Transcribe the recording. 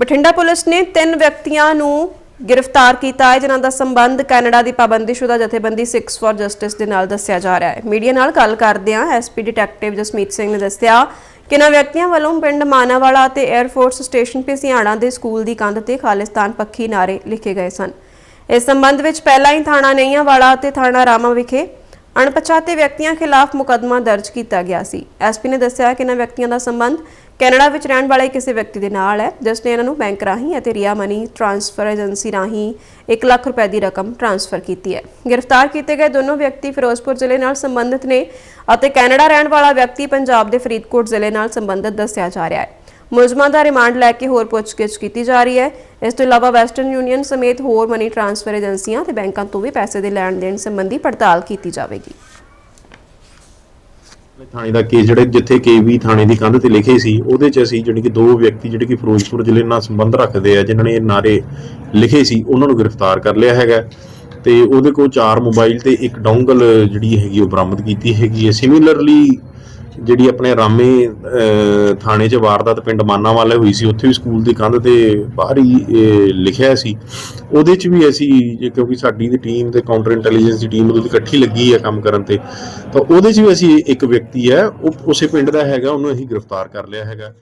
Bathinda police ਨੇ ਤਿੰਨ ਵਿਅਕਤੀਆਂ ਨੂੰ ਗ੍ਰਿਫਤਾਰ ਕੀਤਾ ਹੈ, ਜਿਨ੍ਹਾਂ ਦਾ ਸੰਬੰਧ ਕੈਨੇਡਾ ਦੀ ਪਾਬੰਦੀਸ਼ੁਦਾ ਜਥੇਬੰਦੀ 6 ਫॉर ਜਸਟਿਸ ਦੇ ਨਾਲ ਦੱਸਿਆ ਜਾ ਰਿਹਾ ਹੈ। ਮੀਡੀਆ ਨਾਲ ਗੱਲ ਕਰਦਿਆਂ ਐਸਪੀ ਡਿਟੈਕਟਿਵ ਜਸਮੀਤ ਸਿੰਘ ਨੇ ਦੱਸਿਆ ਕਿ ਇਹਨਾਂ ਵਿਅਕਤੀਆਂ ਵੱਲੋਂ ਪਿੰਡ ਮਾਨਾਵਾਲਾ ਅਤੇ 에ਅਰਫੋਰਸ ਸਟੇਸ਼ਨ ਪੇਸਿਆਣਾ ਦੇ ਸਕੂਲ ਦੀ ਕੰਧ ਤੇ ਖਾਲਿਸਤਾਨ ਪੱਖੀ ਨਾਰੇ ਲਿਖੇ ਗਏ ਸਨ। ਇਸ ਸੰਬੰਧ ਵਿੱਚ ਪਹਿਲਾਂ ਹੀ ਥਾਣਾ ਨਈਆਂਵਾਲਾ ਅਤੇ ਥਾਣਾ ਰਾਮਾ ਵਿਖੇ ਅਣਪਛਾਤੇ ਵਿਅਕਤੀਆਂ ਖਿਲਾਫ ਮੁਕੱਦਮਾ ਦਰਜ ਕੀਤਾ ਗਿਆ ਸੀ। ਐਸਪੀ ਨੇ ਦੱਸਿਆ ਕਿ ਇਹਨਾਂ ਵਿਅਕਤੀਆਂ ਦਾ ਸੰਬੰਧ ਕੈਨੇਡਾ ਵਿੱਚ ਰਹਿਣ ਵਾਲੇ ਕਿਸੇ ਵਿਅਕਤੀ ਦੇ ਨਾਲ ਹੈ, ਜਿਸ ਨੇ ਇਹਨਾਂ ਨੂੰ ਬੈਂਕ ਰਾਹੀਂ ਅਤੇ ਰੀਆ ਮਨੀ ਟ੍ਰਾਂਸਫਰ ਏਜੰਸੀ ਰਾਹੀਂ 1 ਲੱਖ ਰੁਪਏ ਦੀ ਰਕਮ ਟ੍ਰਾਂਸਫਰ ਕੀਤੀ ਹੈ। ਗ੍ਰਿਫਤਾਰ ਕੀਤੇ ਗਏ ਦੋਨੋਂ ਵਿਅਕਤੀ ਫਿਰੋਜ਼ਪੁਰ ਜ਼ਿਲ੍ਹੇ ਨਾਲ ਸੰਬੰਧਿਤ ਨੇ ਅਤੇ ਕੈਨੇਡਾ ਰਹਿਣ ਵਾਲਾ ਵਿਅਕਤੀ ਪੰਜਾਬ ਦੇ ਫਰੀਦਕੋਟ ਜ਼ਿਲ੍ਹੇ ਨਾਲ ਸੰਬੰਧਿਤ ਦੱਸਿਆ ਜਾ ਰਿਹਾ ਹੈ। ਮੁਲਜ਼ਮਾਂ ਦਾ ਰਿਮਾਂਡ ਲੈ ਕੇ ਹੋਰ ਪੁੱਛਗਿੱਛ ਕੀਤੀ ਜਾ ਰਹੀ ਹੈ। ਇਸ ਤੋਂ ਇਲਾਵਾ ਵੈਸਟਰਨ ਯੂਨੀਅਨ ਸਮੇਤ ਹੋਰ ਮਨੀ ਟ੍ਰਾਂਸਫਰ ਏਜੰਸੀਆਂ ਤੇ ਬੈਂਕਾਂ ਤੋਂ ਵੀ ਪੈਸੇ ਦੇ ਲੈਣ ਦੇਣ ਸੰਬੰਧੀ ਪੜਤਾਲ ਕੀਤੀ ਜਾਵੇਗੀ। ਥਾਣੇ ਦਾ ਕੇਸ ਜਿਹੜੇ ਜਿੱਥੇ ਕੇਵੀ ਥਾਣੇ ਦੀ ਕੰਧ ਤੇ ਲਿਖੇ ਸੀ, ਉਹਦੇ ਚ ਅਸੀਂ ਜਿਹੜੀ ਕਿ ਦੋ ਵਿਅਕਤੀ ਜਿਹੜੇ ਕਿ ਫਿਰੋਜ਼ਪੁਰ ਜ਼ਿਲ੍ਹੇ ਨਾਲ ਸੰਬੰਧ ਰੱਖਦੇ ਆ, ਜਿਨ੍ਹਾਂ ਨੇ ਇਹ ਨਾਰੇ ਲਿਖੇ ਸੀ, ਉਹਨਾਂ ਨੂੰ ਗ੍ਰਿਫਤਾਰ ਕਰ ਲਿਆ ਹੈਗਾ। ਤੇ ਉਹਦੇ ਕੋਲ ਚਾਰ ਮੋਬਾਈਲ ਤੇ ਇੱਕ ਡੌਂਗਲ ਜਿਹੜੀ ਹੈਗੀ ਉਹ ਬਰਾਮਦ ਕੀਤੀ ਹੈਗੀ ਹੈ। ਸਿਮਿਲਰਲੀ ਜਿਹੜੀ ਆਪਣੇ ਰਾਮੇ ਥਾਣੇ 'ਚ ਵਾਰਦਾਤ ਪਿੰਡ ਮਾਨਾ ਵਾਲੇ ਹੋਈ ਸੀ, ਉੱਥੇ ਵੀ ਸਕੂਲ ਦੀ ਕੰਧ ਤੇ ਬਾਹਰ ਹੀ ਲਿਖਿਆ ਸੀ। ਉਹਦੇ 'ਚ ਵੀ ਅਸੀਂ ਕਿਉਂਕਿ ਸਾਡੀ ਦੀ ਟੀਮ ਤੇ ਕਾਊਂਟਰ ਇੰਟੈਲੀਜੈਂਸ ਦੀ ਟੀਮ ਉਹਦੀ ਇਕੱਠੀ ਲੱਗੀ ਹੈ ਕੰਮ ਕਰਨ ਤੇ, ਤਾਂ ਉਹਦੇ 'ਚ ਵੀ ਅਸੀਂ ਇੱਕ ਵਿਅਕਤੀ ਹੈ, ਉਹ ਉਸੇ ਪਿੰਡ ਦਾ ਹੈਗਾ, ਉਹਨੂੰ ਅਸੀਂ ਗ੍ਰਿਫਤਾਰ ਕਰ ਲਿਆ ਹੈਗਾ।